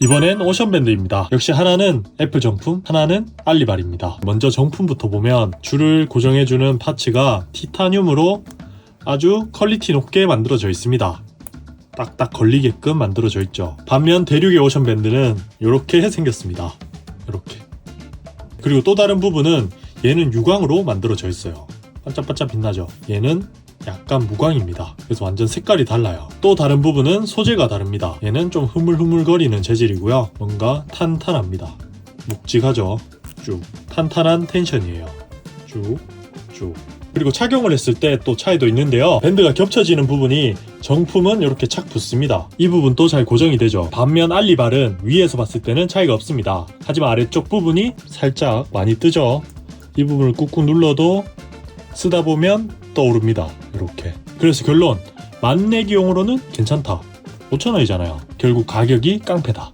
이번엔 오션밴드입니다. 역시 하나는 애플 정품, 하나는 알리발입니다. 먼저 정품부터 보면 줄을 고정해주는 파츠가 티타늄으로 아주 퀄리티 높게 만들어져 있습니다. 딱딱 걸리게끔 만들어져 있죠. 반면 대륙의 오션밴드는 이렇게 생겼습니다. 이렇게. 그리고 또 다른 부분은 얘는 유광으로 만들어져 있어요. 반짝반짝 빛나죠. 얘는 약간 무광입니다. 그래서 완전 색깔이 달라요. 또 다른 부분은 소재가 다릅니다. 얘는 좀 흐물흐물거리는 재질이고요. 뭔가 탄탄합니다. 묵직하죠. 쭉. 탄탄한 텐션이에요. 쭉, 쭉. 그리고 착용을 했을 때 또 차이도 있는데요. 밴드가 겹쳐지는 부분이 정품은 이렇게 착 붙습니다. 이 부분도 잘 고정이 되죠. 반면 알리발은 위에서 봤을 때는 차이가 없습니다. 하지만 아래쪽 부분이 살짝 많이 뜨죠. 이 부분을 꾹꾹 눌러도 쓰다 보면 떠오릅니다. 이렇게. 그래서 결론 만내기용으로는 괜찮다. 5천원이잖아요. 결국 가격이 깡패다.